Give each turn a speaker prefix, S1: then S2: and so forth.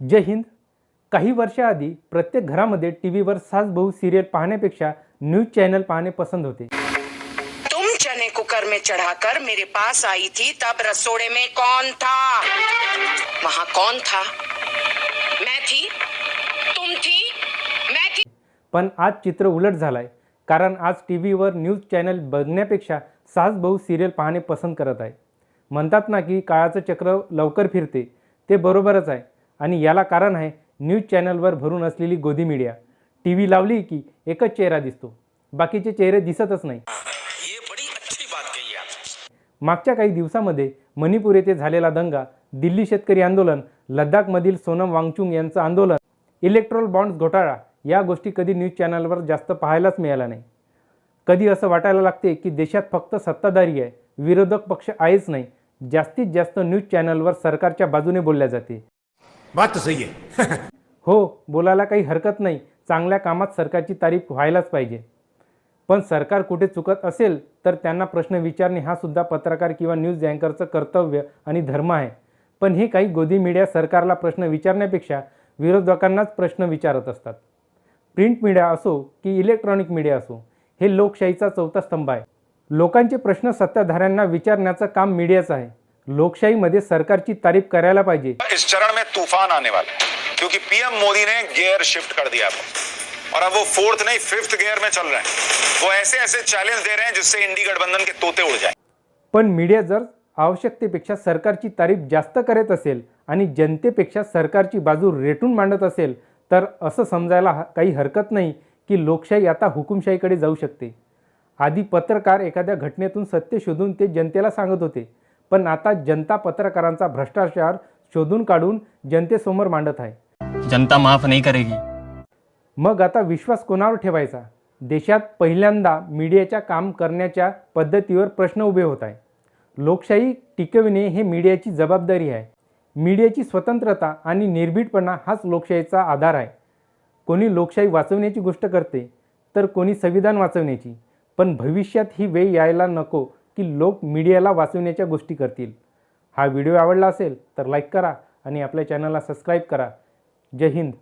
S1: जय हिंद. काही वर्षाआधी प्रत्येक घरामध्ये टी व्हीवर सास बहू सिरियल पाहण्यापेक्षा न्यूज चॅनल पाहणे पसंत होते.
S2: तुम चने कुकर में चढ़ाकर मेरे पास आई थी तब रसोड़े में कौन था? वहाँ कौन था? मैं थी तुम थी मैं थी।
S1: पण आज चित्र उलट झालंय कारण आज टी व्हीवर न्यूज चॅनल बघण्यापेक्षा सास बहू सिरियल पाहणे पसंत करत आहे. म्हणतात ना की काळाचं चक्र लवकर फिरते ते बरोबरच आहे. आणि याला कारण आहे न्यूज चॅनलवर भरून असलेली गोदी मीडिया. टी व्ही लावली की एकच चेहरा दिसतो. बाकीचे चेहरे दिसतच नाही. मागच्या काही दिवसामध्ये मणिपूर येथे झालेला दंगा दिल्ली शेतकरी आंदोलन लडाखमधील सोनम वांगचुंग यांचं आंदोलन इलेक्ट्रॉल बॉन्ड्स घोटाळा या गोष्टी कधी न्यूज चॅनलवर जास्त पाहायलाच मिळाल्या नाही. कधी असं वाटायला लागते की देशात फक्त सत्ताधारी आहे विरोधक पक्ष आहेच नाही जास्तीत जास्त न्यूज चॅनलवर सरकारच्या बाजूने बोलल्या जाते.
S3: बात तो सही आहे
S1: हो बोलायला काही हरकत नाही. चांगल्या कामात सरकारची तारीफ व्हायलाच पाहिजे. पण सरकार कुठे चुकत असेल तर त्यांना प्रश्न विचारणे हा सुद्धा पत्रकार किंवा न्यूज अँकरचं कर्तव्य आणि धर्म आहे. पण हे काही गोदी मीडिया सरकारला प्रश्न विचारण्यापेक्षा विरोधकांनाच प्रश्न विचारत असतात. प्रिंट मीडिया असो की इलेक्ट्रॉनिक मीडिया असो हे लोकशाहीचा चौथा स्तंभ आहे. लोकांचे प्रश्न सत्ताधाऱ्यांना विचारण्याचं काम मीडियाचं आहे. लोकशाहीमध्ये सरकारची तारीफ करायला पाहिजे.
S4: इस चरण में तूफान आने वाला है क्योंकि पीएम मोदी ने गियर शिफ्ट कर दिया है और अब वो फोर्थ नहीं फिफ्थ गियर में चल रहे हैं। वो ऐसे ऐसे चैलेंज दे रहे हैं जिससे इंडी गठबंधन के तोते उड़ जाए।
S1: पण मीडिया जर आवश्यकतेपेक्षा सरकारची तारीफ जास्त करत असेल आणि जनतेपेक्षा सरकारची बाजू रेटून मांडत असेल तर असं समजायला काही हरकत नाही की लोकशाही आता हुकुमशाहीकडे जाऊ शकते. आधी पत्रकार एखाद्या घटनेतून सत्य शोधून ते जनतेला सांगत होते. पण आता जनता पत्रकारांचा भ्रष्टाचार शोधून काढून जनतेसमोर मांडत आहे.
S5: जनता माफ नहीं करेगी.
S1: मग आता विश्वास कोणावर ठेवायचा? देशात पहिल्यांदा मीडियाच्या काम करण्याच्या पद्धतीवर प्रश्न उभे होत आहे. लोकशाही टिकविणे हे मीडियाची जबाबदारी आहे. मीडियाची स्वतंत्रता आणि निर्भीडपणा हाच लोकशाहीचा आधार आहे. कोणी लोकशाही वाचवण्याची गोष्ट करते तर कोणी संविधान वाचवण्याची. पण भविष्यात ही वेळ यायला नको की लोक मीडियाला वाचवण्याच्या गोष्टी करतील. हा व्हिडिओ आवडला असेल तर लाईक करा आणि आपल्या चॅनलला सबस्क्राईब करा. जय हिंद.